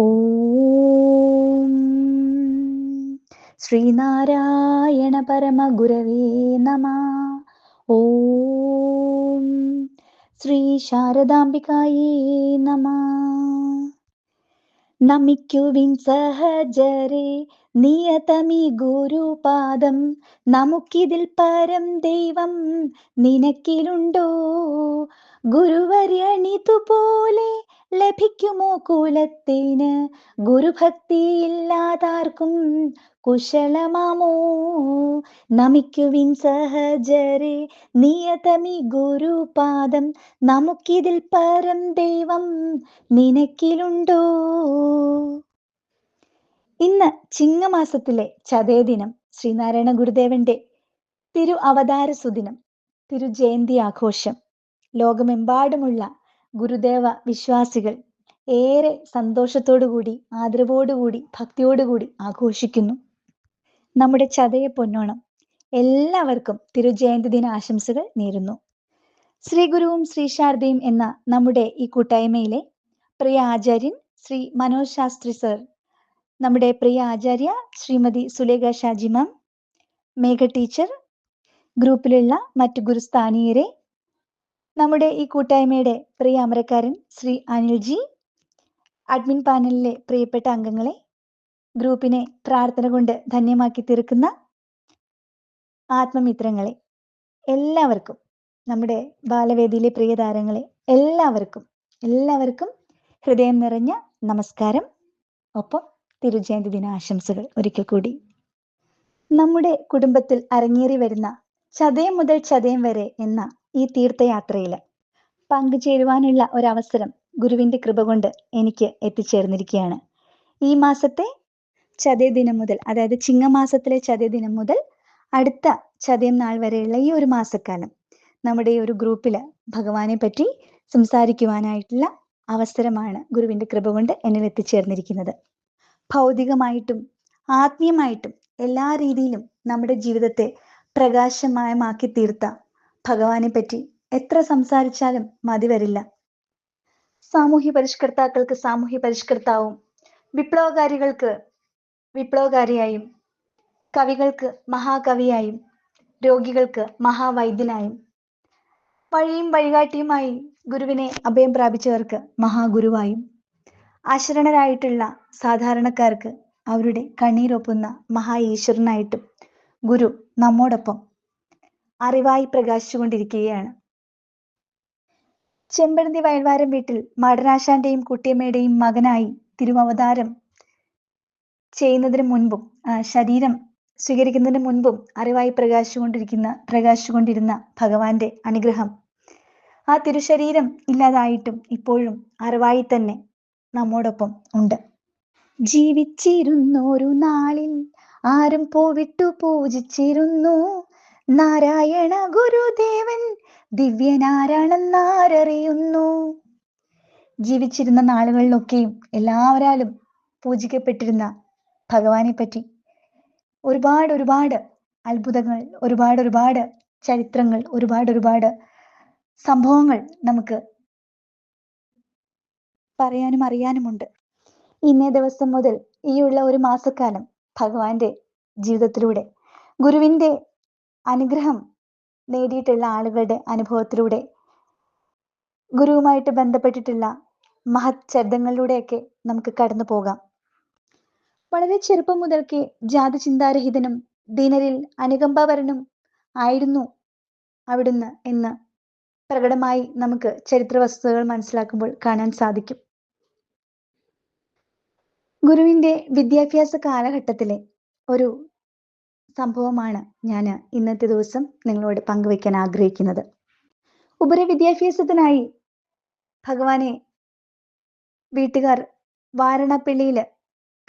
ഓം. ശ്രീനാരായണ പരമഗുരവേ നമ. ഓം. ശ്രീ ശാരദാംബികായേ നമ. നമിക്കുവിൻ സഹജരെ നിയതമി ഗുരുപാദം. നമുക്കിതിൽ പരം ദൈവം നിനക്കിലുണ്ടോ? ഗുരുവര്യണിതുപോലെ ലഭിക്കുമോ കുലത്തിന്? ഗുരുഭക്തിയില്ലാതാർക്കും കുശലമാമോ? നമിക്കുവിൻ സഹജരെ നിയതമി ഗുരുപാദം നമുക്കിതിൽ പരം ദൈവം നിനക്കിലുണ്ടോ? ഇന്ന് ചിങ്ങമാസത്തിലെ ചതയ ദിനം ശ്രീനാരായണ ഗുരുദേവന്റെ തിരു അവതാര സുദിനം തിരു ജയന്തി ആഘോഷം ലോകമെമ്പാടുമുള്ള ഗുരുദേവ വിശ്വാസികൾ ഏറെ സന്തോഷത്തോടുകൂടി ആദരവോടുകൂടി ഭക്തിയോടുകൂടി ആഘോഷിക്കുന്നു. നമ്മുടെ ചതയ പൊന്നോണം എല്ലാവർക്കും തിരുജയന്തി ദിന ആശംസകൾ നേരുന്നു. ശ്രീ ഗുരുവും ശ്രീ ശാരദയും എന്ന നമ്മുടെ ഈ കൂട്ടായ്മയിലെ പ്രിയ ആചാര്യൻ ശ്രീ മനോജ് ശാസ്ത്രി സർ നമ്മുടെ പ്രിയ ആചാര്യ ശ്രീമതി സുലേഖ ഷാജി മാം മേഘ ടീച്ചർ ഗ്രൂപ്പിലുള്ള മറ്റു ഗുരുസ്ഥാനീയരെ നമ്മുടെ ഈ കൂട്ടായ്മയുടെ പ്രിയ അമരക്കാരൻ ശ്രീ അനിൽജി അഡ്മിൻ പാനലിലെ പ്രിയപ്പെട്ട അംഗങ്ങളെ ഗ്രൂപ്പിനെ പ്രാർത്ഥന കൊണ്ട് ധന്യമാക്കി തീർക്കുന്ന ആത്മമിത്രങ്ങളെ എല്ലാവർക്കും നമ്മുടെ ബാലവേദിയിലെ പ്രിയ താരങ്ങളെ എല്ലാവർക്കും എല്ലാവർക്കും ഹൃദയം നിറഞ്ഞ നമസ്കാരം. ഒപ്പം തിരുജയന്തി ദിനാശംസകൾ ഒരിക്കൽ കൂടി. നമ്മുടെ കുടുംബത്തിൽ അരങ്ങേറി വരുന്ന ചതയം മുതൽ ചതയം വരെ എന്ന ഈ തീർത്ഥയാത്രയിൽ പങ്കുചേരുവാനുള്ള ഒരവസരം ഗുരുവിന്റെ കൃപ കൊണ്ട് എനിക്ക് എത്തിച്ചേർന്നിരിക്കുകയാണ് ഈ മാസത്തെ ചതയ ദിനം മുതൽ അതായത് ചിങ്ങമാസത്തിലെ ചതയ ദിനം മുതൽ അടുത്ത ചതയം നാൾ വരെയുള്ള ഈ ഒരു മാസക്കാലം നമ്മുടെ ഈ ഒരു ഗ്രൂപ്പിൽ ഭഗവാനെ പറ്റി സംസാരിക്കുവാനായിട്ടുള്ള അവസരമാണ് ഗുരുവിന്റെ കൃപ കൊണ്ട് എന്നിൽ എത്തിച്ചേർന്നിരിക്കുന്നത്. ഭൗതികമായിട്ടും ആത്മീയമായിട്ടും എല്ലാ രീതിയിലും നമ്മുടെ ജീവിതത്തെ പ്രകാശമയമാക്കി തീർത്ത ഭഗവാനെ പറ്റി എത്ര സംസാരിച്ചാലും മതി വരില്ല. സാമൂഹ്യ പരിഷ്കർത്താക്കൾക്ക് സാമൂഹ്യ പരിഷ്കർത്താവും വിപ്ലവകാരികൾക്ക് വിപ്ലവകാരിയായും കവികൾക്ക് മഹാകവിയായും രോഗികൾക്ക് മഹാവൈദ്യനായും വഴിയും വഴികാട്ടിയുമായി ഗുരുവിനെ അഭയം പ്രാപിച്ചവർക്ക് മഹാഗുരുവായും അശരണരായിട്ടുള്ള സാധാരണക്കാർക്ക് അവരുടെ കണ്ണീരൊപ്പുന്ന മഹാ ഈശ്വരനായിട്ടും ഗുരു നമ്മോടൊപ്പം അറിവായി പ്രകാശിച്ചുകൊണ്ടിരിക്കുകയാണ്. ചെമ്പഴന്തി വയൽവാരം വീട്ടിൽ മടനാശാന്റെയും കുട്ടിയമ്മയുടെയും മകനായി തിരുവവതാരം ചെയ്യുന്നതിന് മുൻപും ശരീരം സ്വീകരിക്കുന്നതിന് മുൻപും അറിവായി പ്രകാശിച്ചുകൊണ്ടിരിക്കുന്ന പ്രകാശിച്ചുകൊണ്ടിരുന്ന ഭഗവാന്റെ അനുഗ്രഹം. ആ തിരുശരീരം ഇല്ലാതായിട്ടും ഇപ്പോഴും അറിവായി തന്നെ നമ്മോടൊപ്പം ഉണ്ട്. ജീവിച്ചിരുന്നൊരു നാളിൽ ആരും പോവിട്ടു പൂജിച്ചിരുന്നു. നാരായണ ഗുരുദേവൻ ദിവ്യനാരായണൻ ദിവ്യനാരാണെന്നാരറിയുന്നു ജീവിച്ചിരുന്ന നാളുകളിലൊക്കെയും എല്ലാവരാലും പൂജിക്കപ്പെട്ടിരുന്ന ഭഗവാനെ പറ്റി ഒരുപാട് ഒരുപാട് അത്ഭുതങ്ങൾ ഒരുപാട് ഒരുപാട് ചരിത്രങ്ങൾ ഒരുപാട് ഒരുപാട് സംഭവങ്ങൾ നമുക്ക് പറയാനും അറിയാനുമുണ്ട്. ഇന്നേ ദിവസം മുതൽ ഈ ഉള്ള ഒരു മാസക്കാലം ഭഗവാന്റെ ജീവിതത്തിലൂടെ ഗുരുവിന്റെ അനുഗ്രഹം നേടിയിട്ടുള്ള ആളുകളുടെ അനുഭവത്തിലൂടെ ഗുരുവുമായിട്ട് ബന്ധപ്പെട്ടിട്ടുള്ള മഹത് ശബ്ദങ്ങളിലൂടെയൊക്കെ നമുക്ക് കടന്നു പോകാം. വളരെ ചെറുപ്പം മുതൽക്കേ ജാതി ചിന്താരഹിതനും ദീനരിൽ അനുകമ്പാപരനും ആയിരുന്നു അവിടുന്ന് എന്ന് പ്രകടമായി നമുക്ക് ചരിത്ര വസ്തുതകൾ മനസ്സിലാക്കുമ്പോൾ കാണാൻ സാധിക്കും. ഗുരുവിന്റെ വിദ്യാഭ്യാസ കാലഘട്ടത്തിലെ ഒരു സംഭവമാണ് ഞാൻ ഇന്നത്തെ ദിവസം നിങ്ങളോട് പങ്കുവെക്കാൻ ആഗ്രഹിക്കുന്നത്. ഉപരിവിദ്യാഭ്യാസത്തിനായി ഭഗവാനെ വീട്ടുകാർ വാരണപ്പള്ളിയിൽ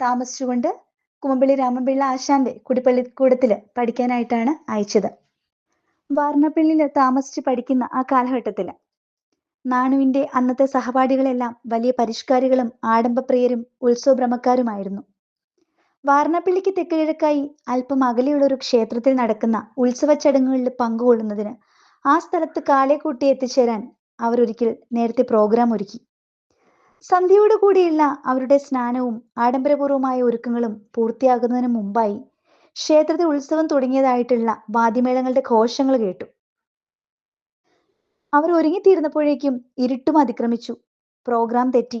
താമസിച്ചുകൊണ്ട് കുമ്പളി രാമപിള്ള ആശാന്റെ കുടിപ്പള്ളിക്കൂടത്തിൽ പഠിക്കാനായിട്ടാണ് അയച്ചത്. വാരണപ്പള്ളിയിൽ താമസിച്ച് പഠിക്കുന്ന ആ കാലഘട്ടത്തിൽ നാണുവിന്റെ അന്നത്തെ സഹപാഠികളെല്ലാം വലിയ പരിഷ്കാരികളും ആഡംബപ്രിയരും ഉത്സവഭ്രമക്കാരുമായിരുന്നു വാരണപ്പള്ളിക്ക് തെക്കുകിഴക്കായി അല്പം അകലെയുള്ള ഒരു ക്ഷേത്രത്തിൽ നടക്കുന്ന ഉത്സവ ചടങ്ങുകളിൽ പങ്കുകൊള്ളുന്നതിന് ആ സ്ഥലത്ത് കാളെ കൂട്ടി എത്തിച്ചേരാൻ അവർ ഒരിക്കൽ നേരത്തെ പ്രോഗ്രാം ഒരുക്കി. സന്ധ്യയോടു കൂടിയുള്ള അവരുടെ സ്നാനവും ആഡംബരപൂർവമായ ഒരുക്കങ്ങളും പൂർത്തിയാകുന്നതിന് മുമ്പായി ക്ഷേത്രത്തിൽ ഉത്സവം തുടങ്ങിയതായിട്ടുള്ള വാദ്യമേളങ്ങളുടെ ഘോഷങ്ങൾ കേട്ടു. അവർ ഒരുങ്ങിത്തീർന്നപ്പോഴേക്കും ഇരുട്ടും അതിക്രമിച്ചു. പ്രോഗ്രാം തെറ്റി.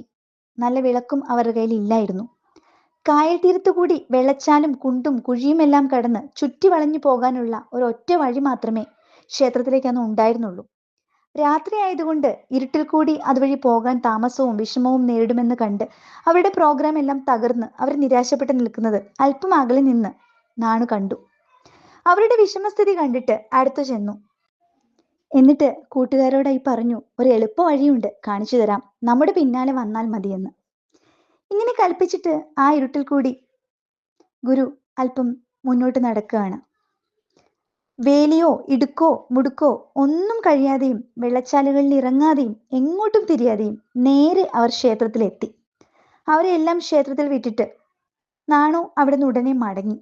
നല്ല വിളക്കും അവരുടെ കയ്യിൽ ഇല്ലായിരുന്നു. കായൽ തീരത്തുകൂടി വെള്ളച്ചാലും കുണ്ടും കുഴിയുമെല്ലാം കടന്ന് ചുറ്റി വളഞ്ഞു പോകാനുള്ള ഒരു ഒറ്റ വഴി മാത്രമേ ക്ഷേത്രത്തിലേക്ക് അന്ന് ഉണ്ടായിരുന്നുള്ളൂ. രാത്രി ആയതുകൊണ്ട് ഇരുട്ടിൽ കൂടി അതുവഴി പോകാൻ താമസവും വിഷമവും നേരിടുമെന്ന് കണ്ട് അവരുടെ പ്രോഗ്രാം എല്ലാം തകർന്ന് അവർ നിരാശപ്പെട്ട് നിൽക്കുന്നത് അല്പം അകലെ നിന്ന് നാണു കണ്ടു. അവരുടെ വിഷമസ്ഥിതി കണ്ടിട്ട് അടുത്തു ചെന്നു. എന്നിട്ട് കൂട്ടുകാരോടായി പറഞ്ഞു ഒരു എളുപ്പ വഴിയുണ്ട് കാണിച്ചു തരാം. നമ്മുടെ പിന്നാലെ വന്നാൽ മതിയെന്ന്. ഇങ്ങനെ കൽപ്പിച്ചിട്ട് ആ ഇരുട്ടിൽ കൂടി ഗുരു അല്പം മുന്നോട്ട് നടക്കുകയാണ്. വേലിയോ ഇടുക്കോ മുടുക്കോ ഒന്നും കഴിയാതെയും വെള്ളച്ചാലുകളിൽ ഇറങ്ങാതെയും എങ്ങോട്ടും തിരിയാതെയും നേരെ അവർ ക്ഷേത്രത്തിലെത്തി. അവരെ എല്ലാം ക്ഷേത്രത്തിൽ വിട്ടിട്ട് നാണു അവിടെ നിന്ന് ഉടനെ മടങ്ങി.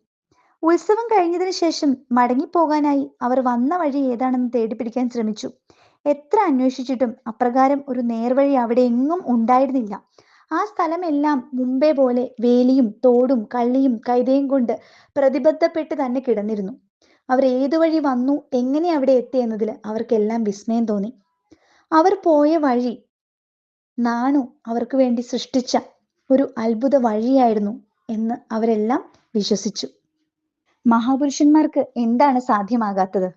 ഉത്സവം കഴിഞ്ഞതിന് ശേഷം മടങ്ങിപ്പോകാനായി അവർ വന്ന വഴി ഏതാണെന്ന് തേടിപ്പിടിക്കാൻ ശ്രമിച്ചു. എത്ര അന്വേഷിച്ചിട്ടും അപ്രകാരം ഒരു നേർവഴി അവിടെ എങ്ങും ഉണ്ടായിരുന്നില്ല. ആ സ്ഥലമെല്ലാം മുമ്പേ പോലെ വേലിയും തോടും കള്ളിയും കൈതയും കൊണ്ട് പ്രതിബദ്ധപ്പെട്ട് തന്നെ കിടന്നിരുന്നു. അവർ ഏതു വഴി വന്നു എങ്ങനെ അവിടെ എത്തി എന്നതിൽ അവർക്കെല്ലാം വിസ്മയം തോന്നി. അവർ പോയ വഴി നാണു അവർക്ക് വേണ്ടി സൃഷ്ടിച്ച ഒരു അത്ഭുത വഴിയായിരുന്നു എന്ന് അവരെല്ലാം വിശ്വസിച്ചു. മഹാപുരുഷന്മാർക്ക് എന്താണ് സാധ്യമാകാത്തത്?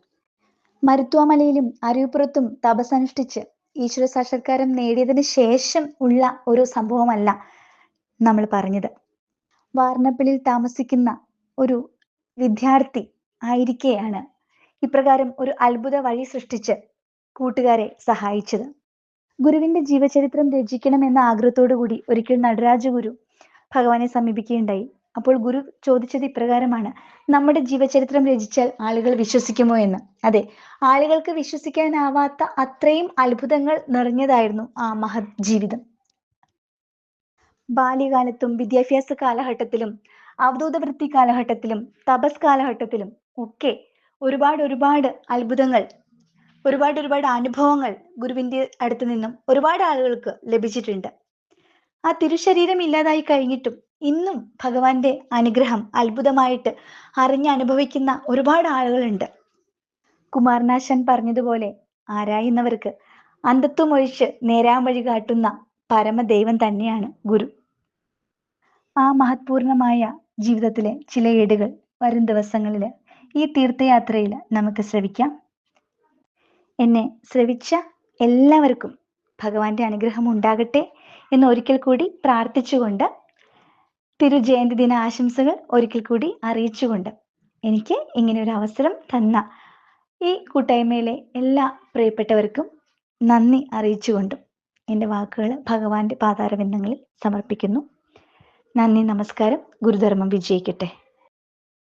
മരുത്വാമലയിലും അരുവിപ്പുറത്തും തപസ്സനുഷ്ഠിച്ച് ഈശ്വര സാക്ഷാത്കാരം നേടിയതിന് ശേഷം ഉള്ള ഒരു സംഭവമല്ല നമ്മൾ പറഞ്ഞത്. വാർണപ്പിളിൽ താമസിക്കുന്ന ഒരു വിദ്യാർത്ഥി ആയിരിക്കെയാണ് ഇപ്രകാരം ഒരു അത്ഭുത വഴി സൃഷ്ടിച്ച് കൂട്ടുകാരെ സഹായിച്ചത്. ഗുരുവിന്റെ ജീവചരിത്രം രചിക്കണം എന്ന ആഗ്രഹത്തോടു കൂടി ഒരിക്കൽ നടരാജ ഗുരു ഭഗവാനെ സമീപിക്കുകയുണ്ടായി. അപ്പോൾ ഗുരു ചോദിച്ചത് ഇപ്രകാരമാണ്. നമ്മുടെ ജീവചരിത്രം രചിച്ചാൽ ആളുകൾ വിശ്വസിക്കുമോ എന്ന്. അതെ ആളുകൾക്ക് വിശ്വസിക്കാനാവാത്ത അത്രയും അത്ഭുതങ്ങൾ നിറഞ്ഞതായിരുന്നു ആ മഹത് ജീവിതം ബാല്യകാലത്തും വിദ്യാഭ്യാസ കാലഘട്ടത്തിലും അവധൂത വൃത്തി കാലഘട്ടത്തിലും തപസ് കാലഘട്ടത്തിലും ഒക്കെ ഒരുപാട് ഒരുപാട് അത്ഭുതങ്ങൾ ഒരുപാട് ഒരുപാട് അനുഭവങ്ങൾ ഗുരുവിന്റെ അടുത്ത് നിന്നും ഒരുപാട് ആളുകൾക്ക് ലഭിച്ചിട്ടുണ്ട്. ആ തിരുശരീരം ഇല്ലാതായി കഴിഞ്ഞിട്ടും ഇന്നും ഭഗവാന്റെ അനുഗ്രഹം അത്ഭുതമായിട്ട് അറിഞ്ഞ് അനുഭവിക്കുന്ന ഒരുപാട് ആളുകളുണ്ട്. കുമാരനാശൻ പറഞ്ഞതുപോലെ ആരായുന്നവർക്ക് അന്ധത്വം ഒഴിച്ച് നേരാൻ വഴി കാട്ടുന്ന പരമദൈവം തന്നെയാണ് ഗുരു. ആ മഹത്പൂർണമായ ജീവിതത്തിലെ ചില ഏടുകൾ വരും ദിവസങ്ങളിൽ ഈ തീർത്ഥയാത്രയിൽ നമുക്ക് ശ്രവിക്കാം. എന്നെ ശ്രവിച്ച എല്ലാവർക്കും ഭഗവാന്റെ അനുഗ്രഹം ഉണ്ടാകട്ടെ എന്ന് ഒരിക്കൽ കൂടി പ്രാർത്ഥിച്ചുകൊണ്ട് തിരുജയന്തി ദിന ആശംസകൾ ഒരിക്കൽ കൂടി അറിയിച്ചുകൊണ്ട് എനിക്ക് ഇങ്ങനെ ഒരു അവസരം തന്ന ഈ കൂട്ടായ്മയിലെ എല്ലാ പ്രിയപ്പെട്ടവർക്കും നന്ദി അറിയിച്ചുകൊണ്ടും എന്റെ വാക്കുകൾ ഭഗവാന്റെ പാതാരബന്ധങ്ങളിൽ സമർപ്പിക്കുന്നു. നന്ദി നമസ്കാരം. ഗുരുധർമ്മം വിജയിക്കട്ടെ.